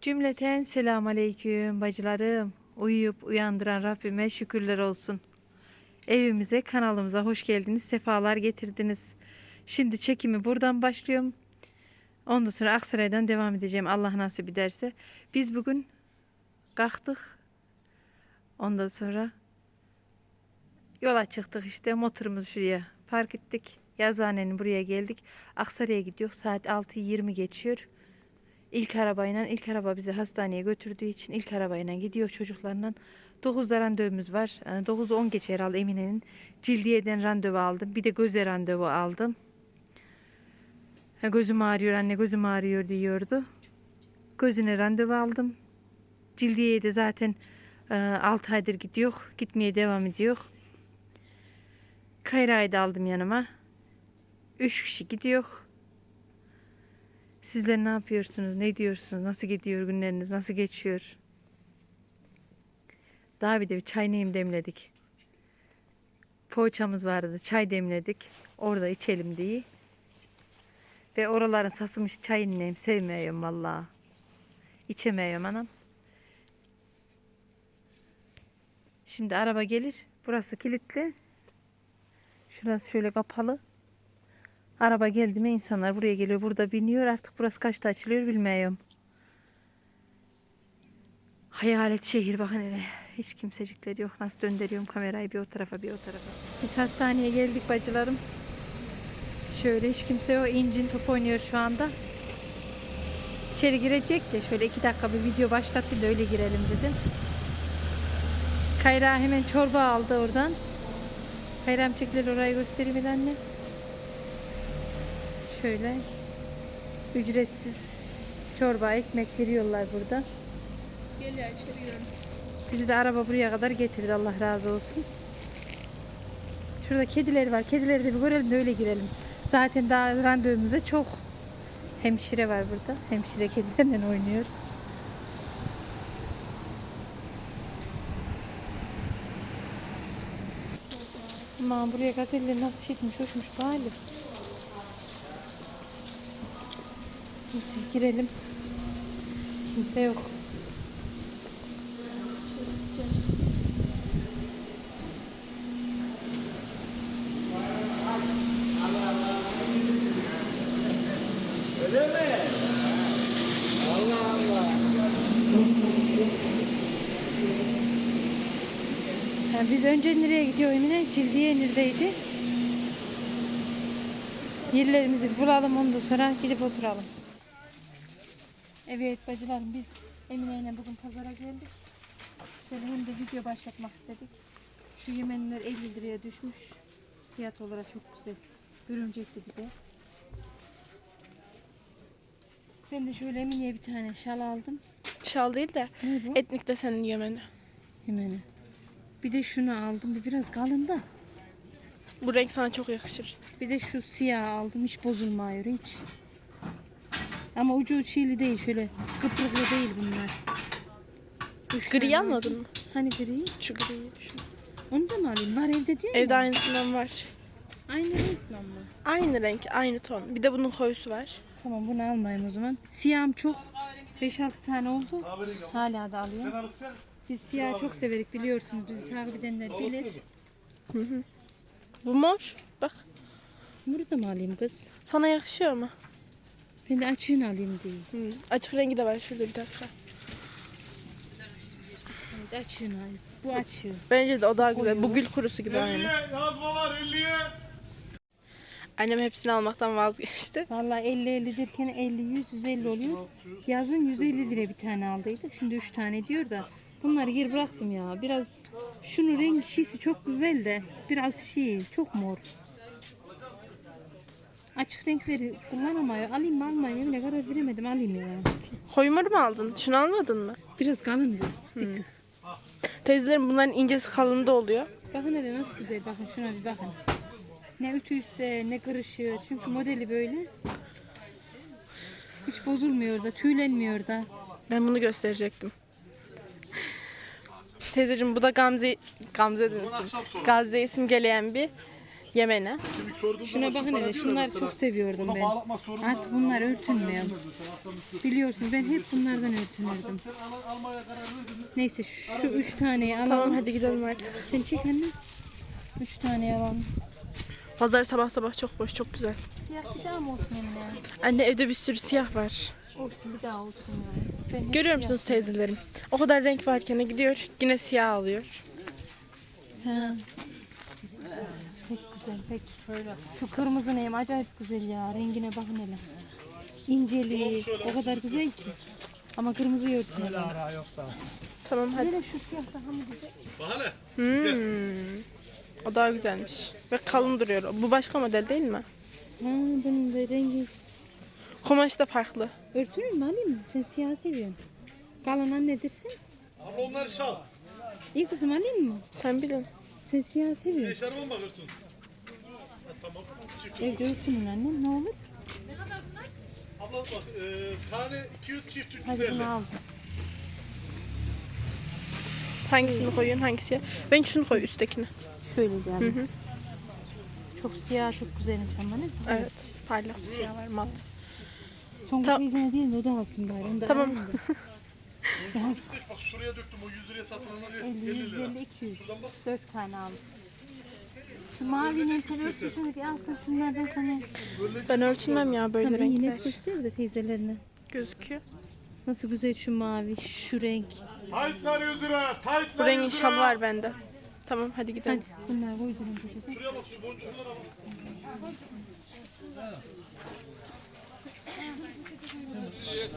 Cümleten selam aleyküm bacılarım. Uyuyup uyandıran Rabbime şükürler olsun. Evimize, kanalımıza hoş geldiniz. Sefalar getirdiniz. Şimdi çekimi buradan başlıyorum. Ondan sonra Aksaray'dan devam edeceğim Allah nasip ederse. Biz bugün kalktık. Ondan sonra yola çıktık işte motorumuzu şuraya park ettik. Yazıhanenin buraya geldik. Aksaray'a gidiyor. Saat 6.20 geçiyor. İlk arabayla ilk araba bizi hastaneye götürdüğü için ilk arabayla gidiyor çocuklarla. 9'da randevumuz var. Yani 9'u 10 geçe herhalde Emine'nin. Cildiye'den randevu aldım. Bir de göze randevu aldım. Gözüm ağrıyor anne gözüm ağrıyor diyordu. Gözüne randevu aldım. Cildiye'ye de zaten 6 aydır gidiyor. Gitmeye devam ediyor. Kayra'yı da aldım yanıma. 3 kişi gidiyor. Sizler ne yapıyorsunuz? Ne diyorsunuz? Nasıl gidiyor günleriniz? Nasıl geçiyor? Daha bir de bir çay neyim demledik. Poğaçamız vardı. Çay demledik. Orada içelim diye. Ve oraların sasımış çayını neyim sevmiyorum vallahi. İçemiyorum anam. Şimdi araba gelir. Burası kilitli. Şurası şöyle kapalı. Araba geldi mi insanlar buraya geliyor. Burada biniyor. Artık burası kaçta açılıyor bilmiyorum. Hayalet şehir bakın hele. Hiç kimsecikler yok. Nasıl döndürüyorum kamerayı bir o tarafa bir o tarafa. Biz hastaneye geldik bacılarım. Şöyle hiç kimse yok. İncin top oynuyor şu anda. İçeri girecek de şöyle iki dakika bir video başlatayım da öyle girelim dedim. Kayra hemen çorba aldı oradan. Kayram çekilir orayı göstereyim anne. Şöyle ücretsiz çorba, ekmek veriyorlar burada. Gel ya içeri girelim. Bizi de araba buraya kadar getirdi. Allah razı olsun. Şurada kediler var. Kedileri de bir görelim de öyle girelim. Zaten daha randevumuzda çok hemşire var burada. Hemşire kedilerle oynuyor. Aman buraya gazeteler nasıl şişmiş, hoşmuş bari. Neyse girelim. Kimse yok. Öyle mi? Allah Allah. Ha, biz önce nereye gidiyor Emine? Cildiye neredeydi? Yerlerimizi bulalım ondan sonra gidip oturalım. Evet bacılarım biz Emine ile bugün pazara geldik. Şöyle hem de video başlatmak istedik. Şu yemenler 50 liraya düşmüş. Fiyat olarak çok güzel. Görümcekti bir de. Ben de şöyle Emine'ye bir tane şal aldım. Şal değil de Ne bu? etnik desenin yemeni. Yemen'e. Bir de şunu aldım. Bu biraz kalın da. Bu renk sana çok yakışır. Bir de şu siyah aldım. Hiç bozulmuyor hiç. Ama ucu çiğli değil. Şöyle kıpırıklı değil bunlar. Üç Gri tane almadın mı? Hani gri? Şu gri. Şu. Onu da mı alayım? Var evde diyor Evde ya. aynısından var. Aynı renk mi? Aynı renk, aynı ton. Bir de bunun koyusu var. Tamam bunu almayayım o zaman. Siyahım çok. 5-6 tane oldu. Hala da alıyorum. Biz siyah çok severik biliyorsunuz. Bizi takip edenler bilir. Bu mor. Bak. Bunu da mı alayım kız? Sana yakışıyor mu? Ben de açığını alayım diye. Hı. Açık rengi de var şurada bir dakika. Evet açığını alayım. Bu açığı. Bence de o daha güzel. Bu gül kurusu gibi aynı. 50'ye yazma var 50'ye. Annem hepsini almaktan vazgeçti. Vallahi 50 50 derken 50 100 150 oluyor. Yazın 150 lira bir tane aldıydık. Şimdi 3 tane diyor da bunları yer bıraktım ya. Biraz şunun rengi şişi çok güzel de biraz şey çok mor. Açık renkleri kullanamıyor. Alayım mı almayayım mı? Ne karar veremedim alayım ya. Koyu mor mu aldın? Şunu almadın mı? Biraz kalın bu. Bir tık. Teyzelerin bunların incesi kalın da oluyor. Bakın hele nasıl güzel. Bakın şuna bir bakın. Ne ütü üstte ne kırışıyor. Çünkü modeli böyle. Hiç bozulmuyor da tüylenmiyor da. Ben bunu gösterecektim. Teyzeciğim bu da Gamze Gamze. Gazze isim geleyen bir Yemene. Şimdi sorduğum Şuna zaman bakın bana hele diyorlar şunları mesela, çok seviyordum buna ben. bağlatmak Artık bunlar örtünmüyor. mesela üstü. Biliyorsunuz ben hep bunlardan örtünürdüm. Sen al- almaya karar verdin mi? Neyse şu üç taneyi alalım. Tamam hadi gidelim artık. Sen çek anne. Üç tane alalım. Pazar sabah sabah çok boş çok güzel. Siyah bir daha mı olsun Emine? Anne evde bir sürü siyah var. Olsun bir daha olsun ya. Ben Görüyor musunuz teyzelerim? O kadar renk varken gidiyor yine siyah alıyor. Ha. Pek güzel pek. Şu kırmızı neyim acayip güzel ya. Rengine bakın hele. İnceliği o kadar güzel ki. Ama kırmızı örtüyor. Tamam hadi. Hele şu siyah daha mı güzel? Bahane. Hmm. O daha güzelmiş. Ve kalın duruyor. Bu başka model değil mi? Ha bunun da rengi. Kumaş da farklı. Örtünür mü alayım mı? Sen siyah seviyorsun. Kalan annedirsin. Abla onlar şal. İyi kızım alayım mı? Sen bilin. Sen siyah seviyorsun. Eşarıma mı bakıyorsun? Tamam. Çift. Evde örtünün annem ne olur? Abla bak e, tane 200 çift 350. Hadi bunu aldım. Hangisini koyuyorsun hangisi? Ben şunu koy üsttekini. Şöyle geldi. Çok siyah çok güzelmiş ama ne? Evet. Parlak bir siyah var mat. Son Tam- teyzene değil de o da alsın bari. Onu da Tamam. alayım da. Üstelik bak şuraya döktüm o 100 liraya satılanlar 50, 50 lira. 150, 200. 4 tane aldım. Şu mavinin ölçü şöyle bir alsın şunlar ben sana. Ben ölçülmem ya böyle Tamam iyi renkler. net göster de teyzelerine. Gözüküyor. Nasıl güzel şu mavi, şu renk. Taytlar 100 lira. Taytlar Bu 100 rengin lira. şalı var bende. Tamam hadi gidelim. Hadi bunlar koydurun burada. Şuraya bak şu boncuklara bak.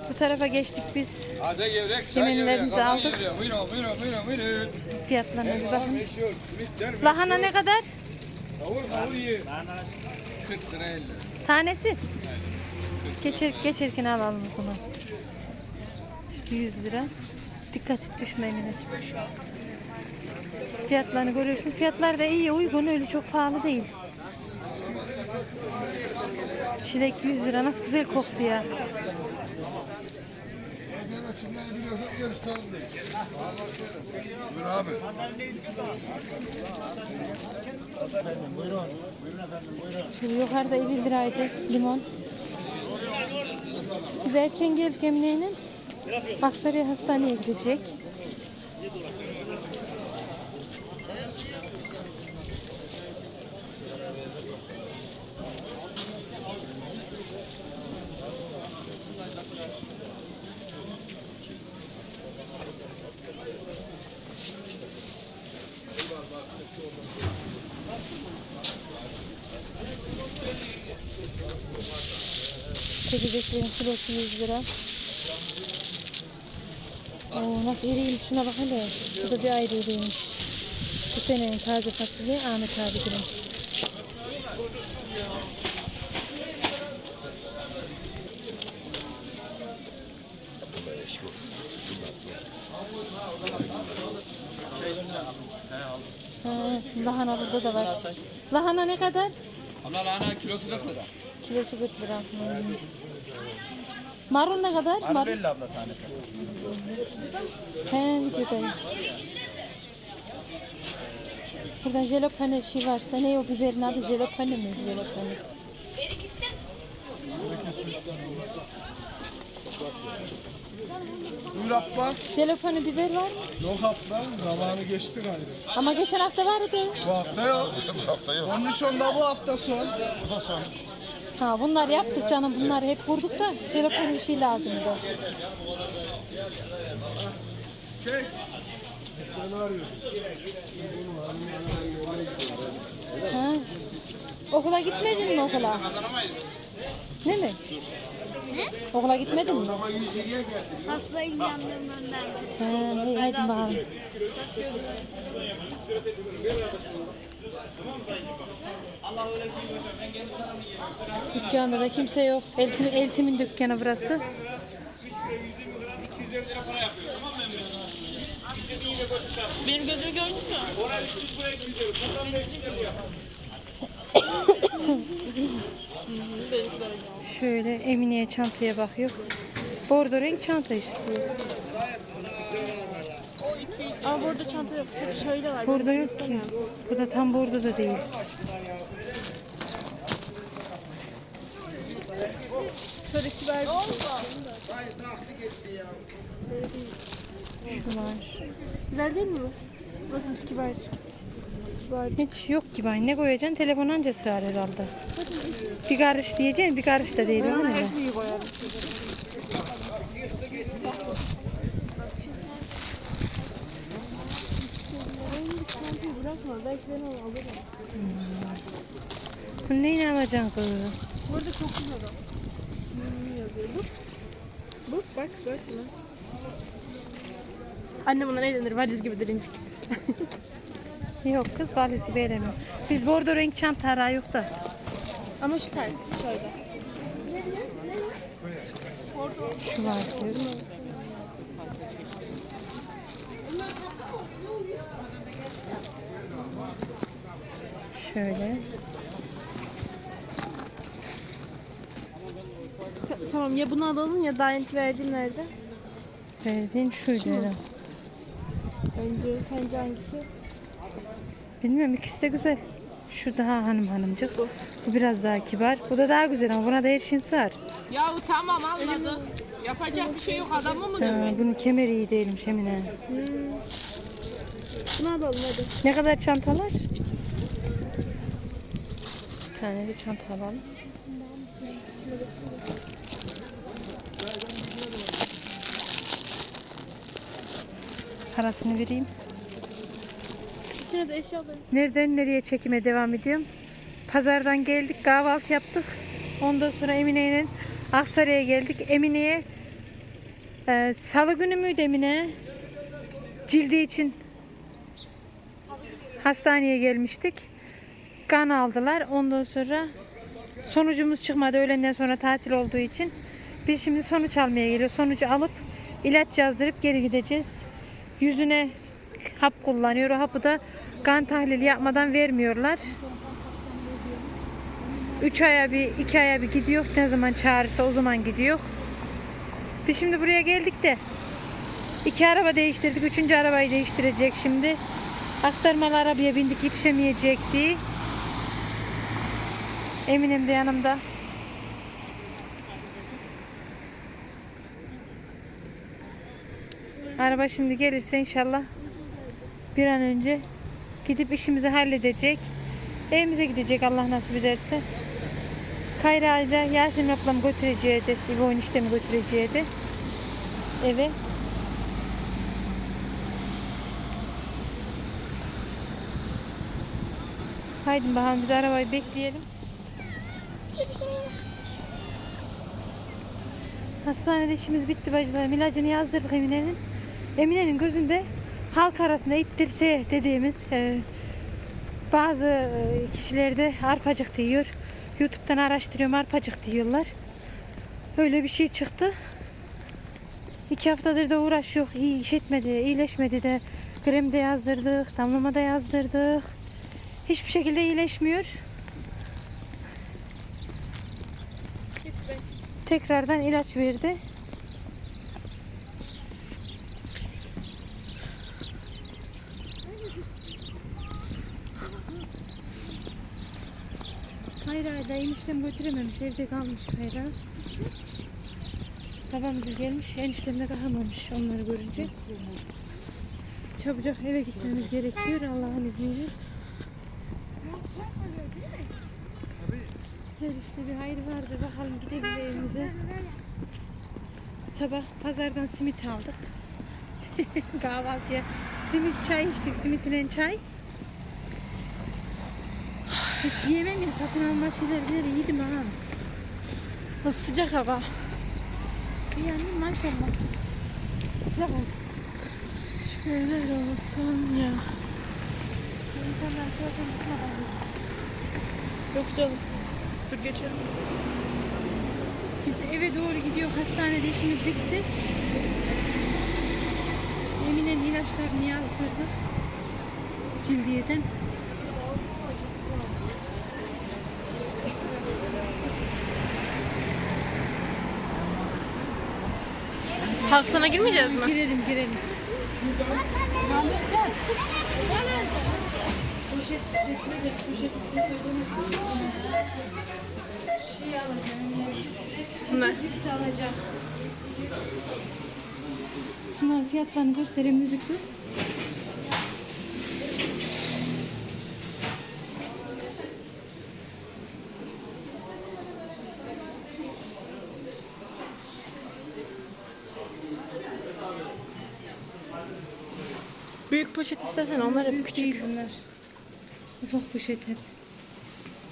Bu tarafa geçtik biz. Taze gevrek, Yemenlerimizi çay aldık. Buyurun, buyurun, buyurun, buyurun. Fiyatlarına bir bakın. meşhur. Lahana ne kadar? Kavur, kavur ye. 40 lira 50 lira. Tanesi. Geçer, geçerken alalım o zaman. Şu 100 lira. Dikkat et düşmeyin anneciğim. Fiyatlarını görüyorsun. Fiyatlar da iyi uygun öyle çok pahalı değil. Çilek 100 lira nasıl güzel koktu ya. Buyur abi. Şöyle yukarıda 50 liraydı limon. Biz erken geldik Emine'yle. Aksaray'a hastaneye gidecek. Çekirdeklerin kilosu 100 lira. Oo, nasıl iriymiş şuna bak hele. Bu da bir ayrı iriymiş. Bu senenin taze fasulye Ahmet abi günün. Ha, lahana burada da var. Lahana ne kadar? Onlar ana kilosu 40 lira. Kilosu 40 lira. Hmm. Marul ne kadar? Marul. 50 abla tanesi. He videodayım. Buradan jelopane şey varsa ne o biberin adı jelopane mi? Jelopane. Buyur abla. Jelopane biber var mı? Yok abla. Zamanı geçti gayrı. Ama geçen hafta vardı. Bu hafta yok. Bu hafta yok. Kondisyonda bu hafta son. Bu da son. Ha bunlar yaptık canım. Bunları hep vurduk da jelopane bir şey lazımdı. Şey. Seni arıyorum. Ha. Okula gitmedin mi okula? Ne mi? Ne? Okula gitmedin mi? Hastayım yanlarından ben. Ha, iyi, hadi bakalım. Dükkanda da kimse yok. Eltim, Eltim'in dükkanı burası. Benim gözümü gördün mü? Şöyle Emine'ye çantaya bakıyor. Bordo renk çanta istiyor. Ama burada çanta yok. Hep şöyle var. Burada yok ki. Burada tam burada da değil. Şöyle kibar bir. Şu var. Güzel değil mi bu? Nasılmış kibar? Kibar. Hiç yok ki ben. Ne koyacaksın? Telefon anca sığar herhalde. Bir karış diyeceğim, bir karış da değil. Ona her şeyi koyarım. Bırakma. Belki. Bunu neyle alacaksın kız? Burada çok güzel o. Hmm. Bu. Bu bak bak buna. Anne bundan eğlenir valiz gibi dirincik. Yok kız valiz gibi eğleniyor. Biz bordo renk çanta yok da. Ama şu ters şöyle. Şu var diyor. Şöyle. Ta- tamam ya bunu alalım ya daha önce verdiğin nerede? Verdiğin şuydu herhalde. Bence sence hangisi? Bilmiyorum ikisi de güzel. Şu daha hanım hanımcık. Bu biraz daha kibar. Bu da daha güzel ama buna da her şeyin sığar. Ya tamam anladık. Yapacak bir şey yok adamı mı dövmek? bunun kemeri iyi değilmiş Emine. Bunu alalım hadi. Ne kadar çantalar? Bir tane de çanta alalım. Parasını vereyim. İçiniz eşya alın. Nereden nereye çekime devam ediyorum? Pazardan geldik, kahvaltı yaptık. Ondan sonra Emine ile Aksaray'a geldik. Emine'ye e, salı günü müydü Emine? Cildi için hastaneye gelmiştik. Kan aldılar. Ondan sonra sonucumuz çıkmadı öğlenden sonra tatil olduğu için. Biz şimdi sonuç almaya geliyoruz. Sonucu alıp ilaç yazdırıp geri gideceğiz. Yüzüne hap kullanıyor. O hapı da kan tahlili yapmadan vermiyorlar. 3 aya bir, 2 aya bir gidiyor. Ne zaman çağırırsa o zaman gidiyor. Biz şimdi buraya geldik de iki araba değiştirdik. Üçüncü arabayı değiştirecek şimdi. Aktarmalı arabaya bindik yetişemeyecekti. Eminim de yanımda. Araba şimdi gelirse inşallah bir an önce gidip işimizi halledecek. Evimize gidecek Allah nasip ederse. Kayra ile Yasemin ablam götüreceğiydi. İbo eniştemi götüreceğiydi. Eve. Haydi bakalım biz arabayı bekleyelim. Hastanede işimiz bitti bacılar. İlacını yazdırdık Emine'nin. Emine'nin gözünde halk arasında ittirse dediğimiz e, bazı e, kişilerde arpacık diyor. Youtube'dan araştırıyorum arpacık diyorlar. Öyle bir şey çıktı. İki haftadır da uğraş yok. İyi iş etmedi, iyileşmedi de. Krem de yazdırdık, damlama da yazdırdık. Hiçbir şekilde iyileşmiyor. Tekrardan ilaç verdi. Hayır hayır da eniştem götürememiş evde kalmış Kayra. Babam gelmiş eniştem de kalmamış onları görünce. Çabucak eve gitmemiz gerekiyor Allah'ın izniyle. Her işte bir hayır vardı bakalım gidelim evimize. Sabah pazardan simit aldık. Kahvaltıya simit çay içtik simitle çay. Hiç yemem ya satın alma şeyleri yedim ha. Nasıl sıcak hava. Yani maşallah. Güzel olsun. Şöyle olsun ya. Şu insanlar zaten bu kadar. Yok canım. Dur geçelim. Biz eve doğru gidiyor. Hastanede işimiz bitti. Emine'nin ilaçlarını yazdırdık. Cildiyeden. Halk sana girmeyeceğiz mi? Girelim girelim. Poşet poşet şey alacağım. Ne? Cips alacağım. Bunların fiyatlarını göstereyim müzikli. Büyük poşet istersen onlar hep küçük. değil bunlar. Ufak poşet hep.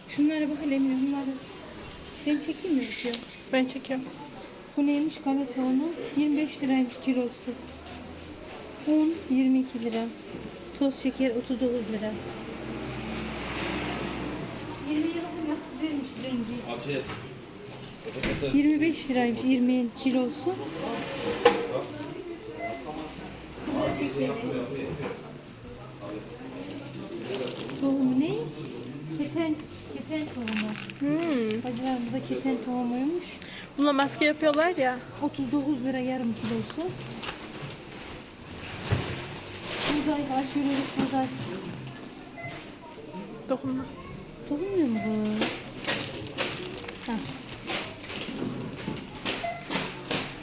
Şunlara bak hele Emine bunları. Ben çekeyim mi bitiyor? Ben çekiyorum. Bu neymiş galeta unu? 25 liraymış kilosu. Un 22 lira. Toz şeker 39 lira. 20 lira nasıl güzelmiş rengi. 25 liraymış 20 kilosu. Tohumu ne? Keten, keten tohumu. Hmm. Bacılar burada keten tohumuymuş. Bununla maske yapıyorlar ya. 39 lira yarım kilosu. Buğday bir buğday. Dokunma. Dokunmuyor mu bu? Ha.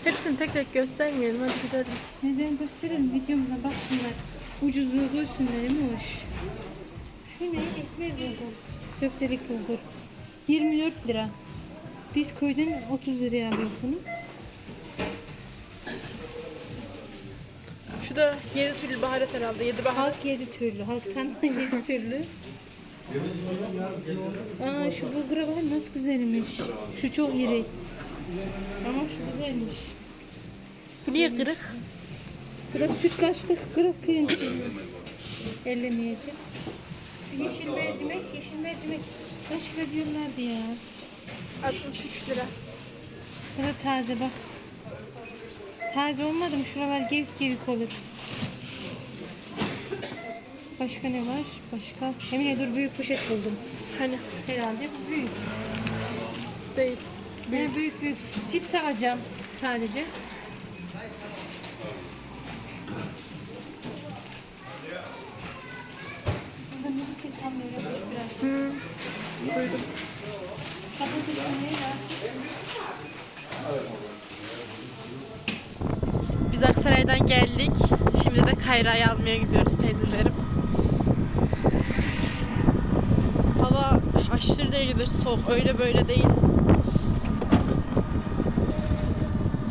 Hepsini tek tek göstermeyelim. Hadi gidelim. Neden gösterelim videomuza baksınlar. Ucuzluğu görsünler Emoş. Şu ne? Esmer bulgur. Köftelik bulgur. 24 lira. Biz köyden 30 liraya alıyoruz bunu. Şu da yedi türlü baharat herhalde. Yedi baharat. Halk yedi türlü. Halktan yedi türlü. Aa şu bulgura bak nasıl güzelmiş. Şu çok iri. Ama şu güzelmiş. Bu niye kırık? Biraz sütlaçlık kırık pirinç. Ellemeyeceğim. Şu yeşil mercimek, yeşil mercimek. Kaç lira diyorlardı ya. 63 lira. Bu da taze bak. Taze olmadı mı şuralar gevik gevik olur. Başka ne var? Başka. Emine dur büyük poşet buldum. Hani Herhalde bu büyük. değil. Ben büyük büyük cips alacağım sadece. Burada müzik de çalmıyor biraz. Hmm. Biz Aksaray'dan geldik. Şimdi de Kayra'yı almaya gidiyoruz teyzelerim. Hava aşırı derecede soğuk. Öyle böyle değil.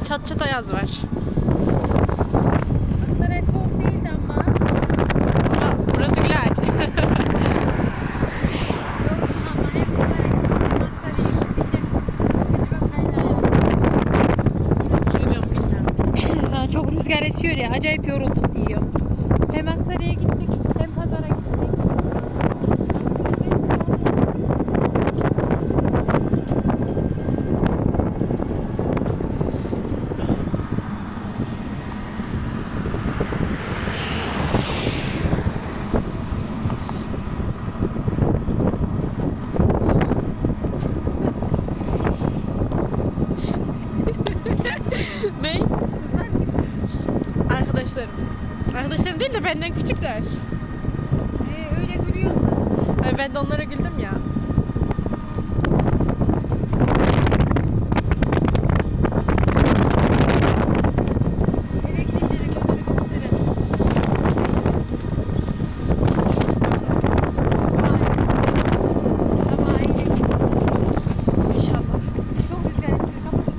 Çat çat ayaz var. Aksaray soğuk değildi ama. Ama burası güzel. Ama hep Bilmiyorum bilmiyorum. Ha, çok rüzgar esiyor ya. Acayip yorulduk diyor. Hem Aksaray'a gittik hem pazara gittik. ne? Arkadaşlarım. Arkadaşlarım değil de benden küçükler. Ee, öyle gülüyor? Ay, Ben de onlara güldüm ya. Eve gidince de gözünü gösterelim. Ama iyi. İnşallah. Çok rüzgar esiyor. Kapat.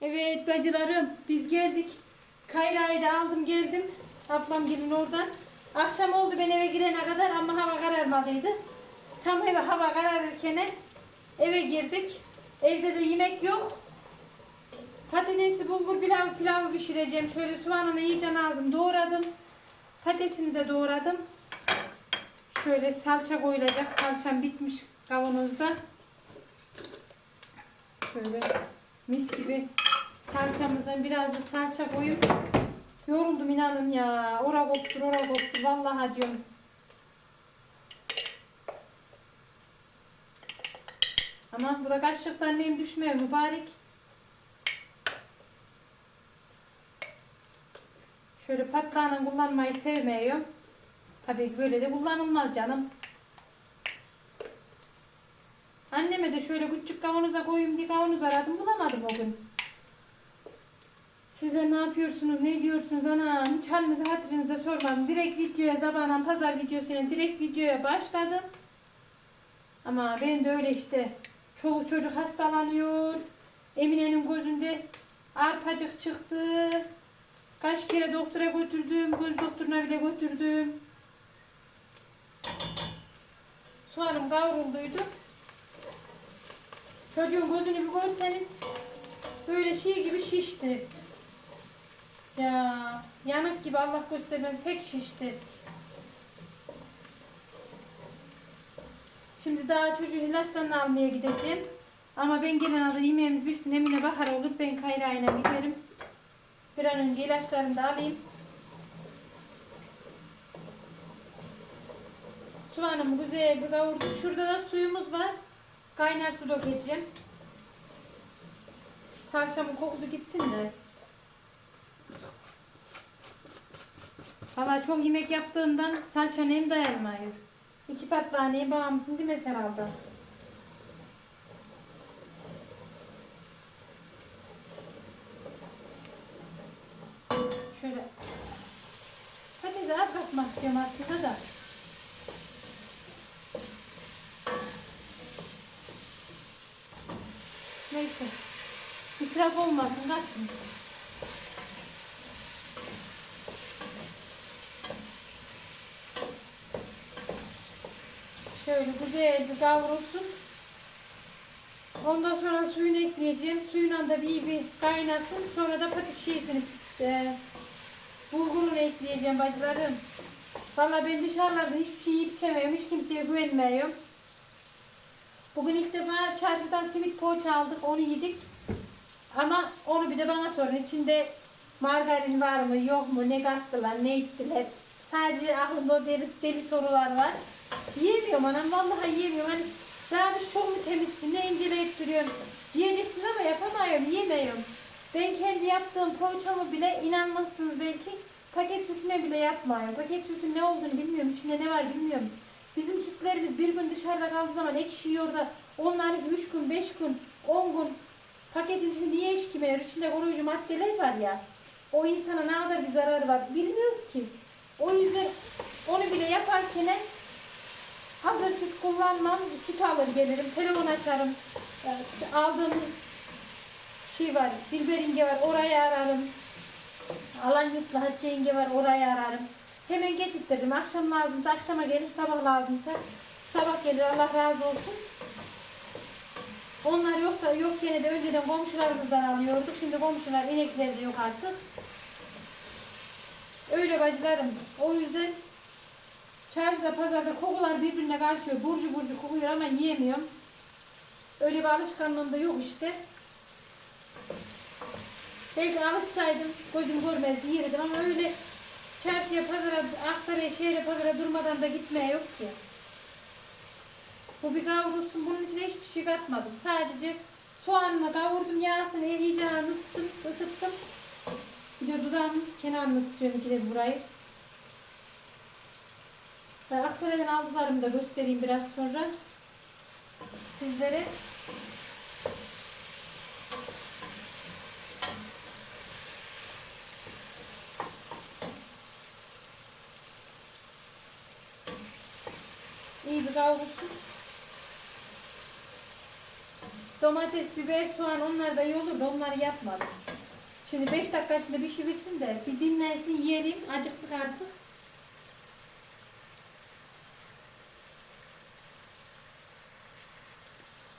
Evet bacılarım biz geldik. Kayra'yı da aldım geldim. Ablam gelin oradan. Akşam oldu ben eve girene kadar ama hava kararmalıydı. Tam eve hava kararırken eve girdik. Evde de yemek yok. Patatesli bulgur pilav pilavı pişireceğim. Şöyle soğanını iyice ağzım doğradım. Patatesini de doğradım. Şöyle salça koyulacak. Salçam bitmiş kavanozda. Şöyle mis gibi salçamızdan birazcık salça koyup yoruldum inanın ya. Ora koptur, ora koptur. Vallahi diyorum. Ama bu da kaşıktan neyim düşmüyor mübarek. Şöyle patlağını kullanmayı sevmiyorum. Tabii ki böyle de kullanılmaz canım. Anneme de şöyle küçük kavanoza koyayım diye kavanoz aradım bulamadım o gün. Sizler ne yapıyorsunuz, ne diyorsunuz ana hiç halinizi hatırınızı sormadım. Direkt videoya zabanan pazar videosuyla direkt videoya başladım. Ama benim de öyle işte. Çoluk çocuk hastalanıyor. Emine'nin gözünde arpacık çıktı. Kaç kere doktora götürdüm. Göz doktoruna bile götürdüm. Soğanım kavrulduydu. Çocuğun gözünü bir görseniz böyle şey gibi şişti. Ya yanık gibi Allah göstermez pek şişti. Şimdi daha çocuğun ilaçlarını almaya gideceğim. Ama ben gelen adı yemeğimiz birsin Emine bahar olur. Ben kayrağıyla giderim. Bir an önce ilaçlarını da alayım. Soğanımı güzel bir kavurdum. Şurada da suyumuz var. Kaynar su dökeceğim. Salçamın kokusu gitsin de. Valla çok yemek yaptığından salça nem dayanmıyor. İki patlaneye bağımsın değil mi herhalde? Şöyle. Hadi az katmak istiyorum aslında da. Neyse. İsraf olmasın kaçın. Şöyle güzel bir kavrulsun. Ondan sonra suyunu ekleyeceğim. Suyuna da bir bir kaynasın. Sonra da patates e, bulgurunu ekleyeceğim bacılarım. Valla ben dışarılarda hiçbir şey yiyip içemiyorum. Hiç kimseye güvenmiyorum. Bugün ilk defa çarşıdan simit poğaça aldık. Onu yedik. Ama onu bir de bana sorun. İçinde margarin var mı yok mu ne kattılar ne ettiler. Sadece aklımda o deli, deli sorular var. Yiyemiyorum anam vallahi yiyemiyorum. Hani Rabiş çok mu temizsin ne inceleyip duruyorsun. Yiyeceksin ama yapamıyorum yiyemiyorum. Ben kendi yaptığım poğaçamı bile inanmazsınız belki paket sütüne bile yapmıyorum. Paket sütün ne olduğunu bilmiyorum. içinde ne var bilmiyorum. Bizim sütlerimiz bir gün dışarıda kaldığı zaman ekşiyor da onların üç gün, beş gün, on gün paketin içinde niye eşkimiyor? İçinde koruyucu maddeler var ya. O insana ne kadar bir zararı var bilmiyorum ki. O yüzden onu bile yaparken hazır süt kullanmam. Süt alır gelirim. Telefon açarım. Ee, Aldığımız şey var. Dilber inge var. Orayı ararım. Alan yurtla Hatice var. Orayı ararım. Hemen getirttirdim. Akşam lazımsa akşama gelir. Sabah lazımsa sabah gelir. Allah razı olsun. Onlar yoksa yok gene de önceden komşularımızdan alıyorduk. Şimdi komşular inekleri de yok artık. Öyle bacılarım. O yüzden çarşıda pazarda kokular birbirine karışıyor. Burcu burcu kokuyor ama yiyemiyorum. Öyle bir alışkanlığım da yok işte. Belki alışsaydım gözüm görmezdi yerdim ama öyle çarşıya, pazara, Aksaray'a, şehre, pazara durmadan da gitmeye yok ki. Bu bir kavrulsun. Bunun içine hiçbir şey katmadım. Sadece soğanını kavurdum, yağsını iyice ısıttım, ısıttım. Bir de dudağımın kenarını ısıtıyorum ikide burayı. Ben Aksaray'dan aldıklarımı da göstereyim biraz sonra sizlere. İyi bir kavrulsun. Domates, biber, soğan onlar da iyi olur da onları yapmadım. Şimdi 5 dakika içinde bir şey bitsin de bir dinlensin yiyelim. Acıktık artık.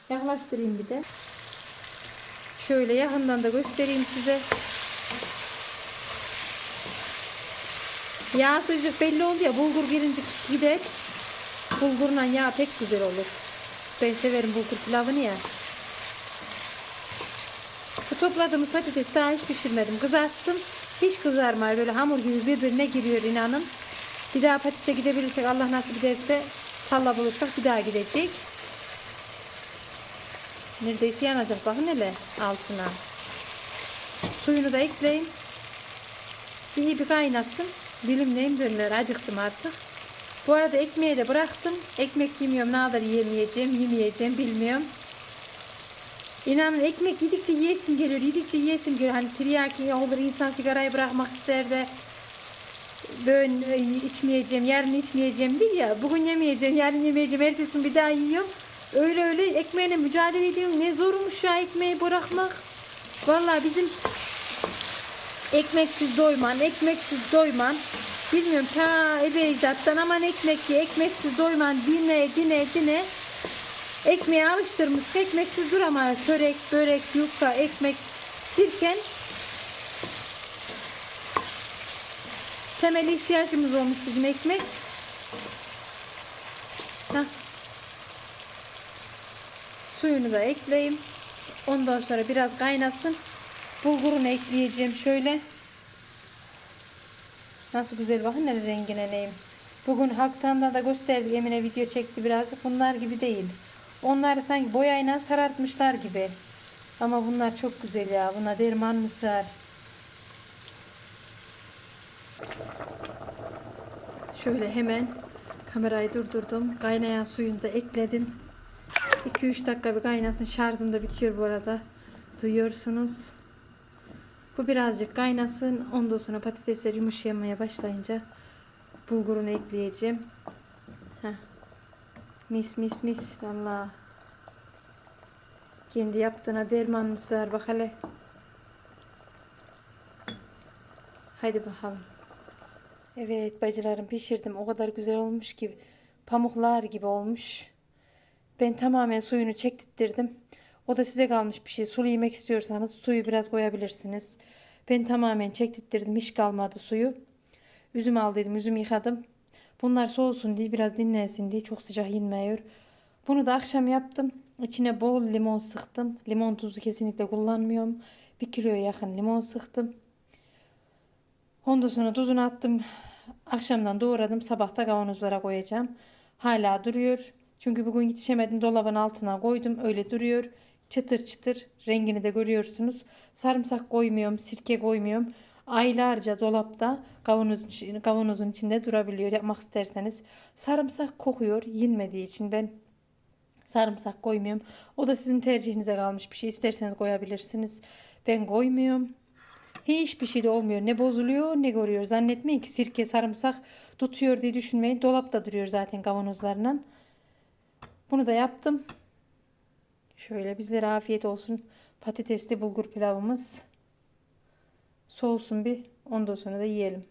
Yaklaştırayım bir de. Şöyle yakından da göstereyim size. Yağ sıcak belli oldu ya bulgur girince gider. Bulgurla yağ pek güzel olur. Ben severim bulgur pilavını ya. Bu topladığımız patates daha hiç pişirmedim. Kızarttım. Hiç kızarmıyor. Böyle hamur gibi birbirine giriyor inanın. Bir daha patatese gidebilirsek Allah nasip ederse talla bulursak bir daha gidecek. Neredeyse yanacak bakın hele altına. Suyunu da ekleyin. İyi bir kaynasın. Dilimleyeyim dönüler. Acıktım artık. Bu arada ekmeği de bıraktım. Ekmek yemiyorum. Ne kadar yemeyeceğim, yemeyeceğim bilmiyorum. İnanın ekmek yedikçe yiyesim geliyor. Yedikçe yiyesim geliyor. Hani tiryaki olur insan sigarayı bırakmak ister de böyle e, içmeyeceğim, yarın içmeyeceğim değil ya. Bugün yemeyeceğim, yarın yemeyeceğim, ertesi bir daha yiyorum. Öyle öyle ekmeğine mücadele ediyorum. Ne zormuş ya ekmeği bırakmak. Vallahi bizim ekmeksiz doyman, ekmeksiz doyman. Bilmiyorum ta ebe ecdattan aman ekmek ye, ekmeksiz doyman dine dine dine. Ekmeğe alıştırmış, ekmeksiz duramıyor. Çörek, börek, yufka, ekmek derken temel ihtiyacımız olmuş bizim ekmek. Hah. Suyunu da ekleyeyim. Ondan sonra biraz kaynasın. Bulgurunu ekleyeceğim şöyle. Nasıl güzel bakın ne rengine neyim. Bugün Halktan'da da gösterdi Emine video çekti birazcık. Bunlar gibi değil. Onları sanki boyayla sarartmışlar gibi. Ama bunlar çok güzel ya. Buna derman mı sığar? Şöyle hemen kamerayı durdurdum. Kaynayan suyunu da ekledim. 2-3 dakika bir kaynasın. Şarjım da bitiyor bu arada. Duyuyorsunuz. Bu birazcık kaynasın. Ondan sonra patatesler yumuşamaya başlayınca bulgurunu ekleyeceğim. Heh. Mis mis mis. Valla. Kendi yaptığına derman mı sığar bak hele. Haydi bakalım. Evet bacılarım pişirdim. O kadar güzel olmuş ki pamuklar gibi olmuş. Ben tamamen suyunu çektirdim. O da size kalmış bir şey. Sulu yemek istiyorsanız suyu biraz koyabilirsiniz. Ben tamamen çektirdim. Hiç kalmadı suyu. Üzüm aldıydım. Üzüm yıkadım. Bunlar soğusun diye biraz dinlensin diye çok sıcak yenmiyor. Bunu da akşam yaptım. İçine bol limon sıktım. Limon tuzu kesinlikle kullanmıyorum. Bir kiloya yakın limon sıktım. Ondan sonra tuzunu attım. Akşamdan doğradım. Sabahta kavanozlara koyacağım. Hala duruyor. Çünkü bugün yetişemedim. Dolabın altına koydum. Öyle duruyor. Çıtır çıtır. Rengini de görüyorsunuz. Sarımsak koymuyorum. Sirke koymuyorum. Aylarca dolapta kavanozun, kavanozun içinde durabiliyor. Yapmak isterseniz. Sarımsak kokuyor. Yenmediği için ben sarımsak koymuyorum. O da sizin tercihinize kalmış bir şey. İsterseniz koyabilirsiniz. Ben koymuyorum. Hiçbir şey de olmuyor. Ne bozuluyor ne görüyor. Zannetmeyin ki sirke sarımsak tutuyor diye düşünmeyin. Dolapta duruyor zaten kavanozlarla. Bunu da yaptım. Şöyle bizlere afiyet olsun. Patatesli bulgur pilavımız. Soğusun bir. Ondan sonra da yiyelim.